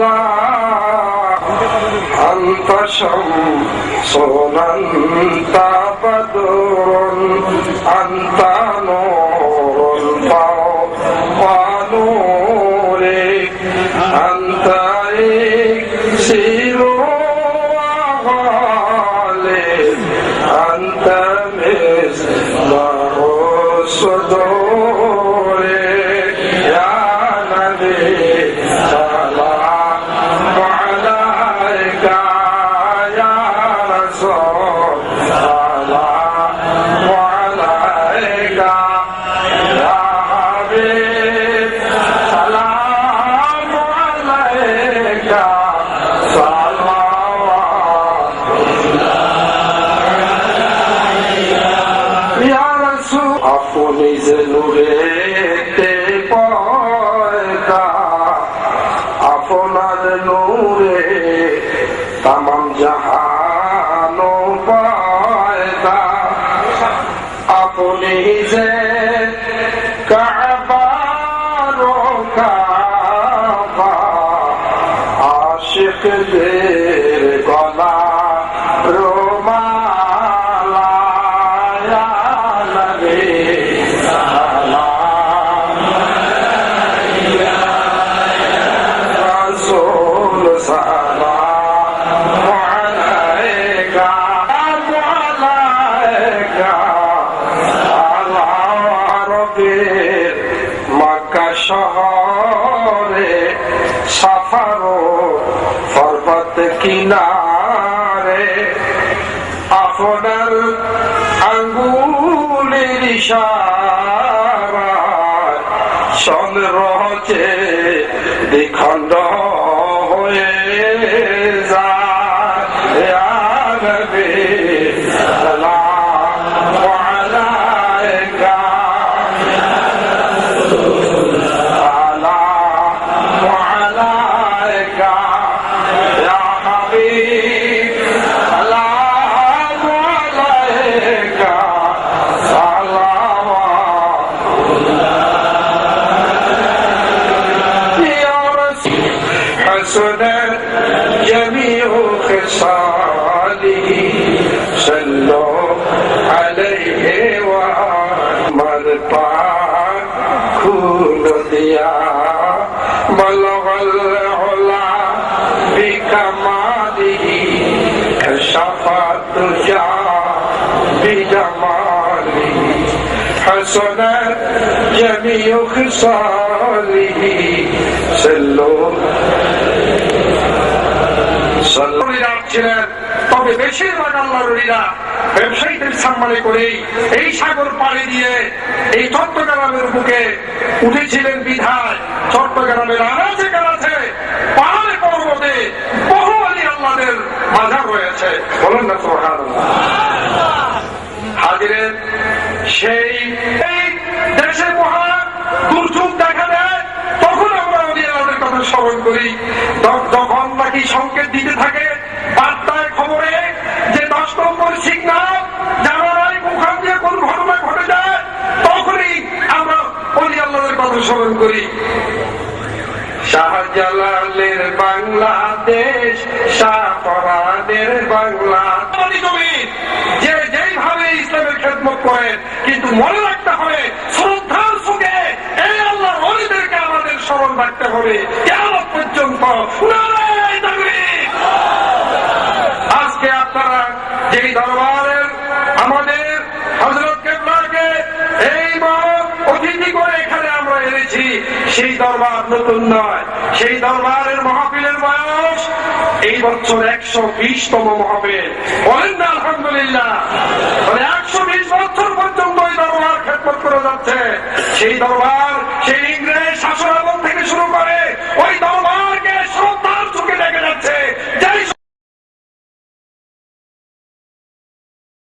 الله أنت شمس أنت بدر أنت نور فوق نورك أنت إكسير وغالب أنت مثل যে নূরেতে পয়দা আপনার নূরে তামাম জাহান পয়দা আপনি যে কাবার কাবা কিনারে আপনার আঙ্গুলের ইশারায় চন্দ্রকে দ্বিখণ্ড হয়ে খুল দিয়া بلغ العلا بكماله كشف الدجى بجماله حسنت جميع خصاله صلوا সাল্লাল্লাহু ছিলেন তবে বেশিরভাগ আল্লাহরা ব্যবসায়ীদের সম্মানে করেই এই সাগর পাড়ি দিয়ে এই চট্টগ্রামের বুকে উঠেছিলেন বিধায় চট্টগ্রামের আনাচে কানাচে পাহাড়ে পর্বতে বহু আলী আল্লাহদের মাঝার রয়েছে। বলেন না, সুবহানাল্লাহ। হাজিরের সেই এই দেশে মহা দুর্যোগ দেখা দেয়, তখন আমরা অলি আল্লাহদের কথা স্মরণ করি যখন নাকি সংকেত দিতে থাকে বার্তায় খবরে যে দশ নম্বর সিগনাল জানা নাই ওখান দিয়ে কোন ঘটনা ঘটে যায়, তখনই আমরা অলি আল্লাহদের কথা স্মরণ করি। শাহজালালের বাংলাদেশ শাহপরাদের বাংলা জমিন যে যেইভাবে ইসলামের খেদমত করেন কিন্তু মনে রাখতে হবে, শ্রদ্ধার সুখে এই আল্লাহ অলিদেরকে আমাদের স্মরণ রাখতে হবে। কেন পর্যন্ত আজকে আপনারা যেই দরবারের সেই দরবার নতুন নয়। সেই দরবারের মহাপিলের বয়স এই বছর একশো বিশতম মহাপিল বলেন না, আলহামদুলিল্লাহ। একশো বিশ বছর পর্যন্ত ওই দরবার খেদমত করে যাচ্ছে। সেই দরবার, সেই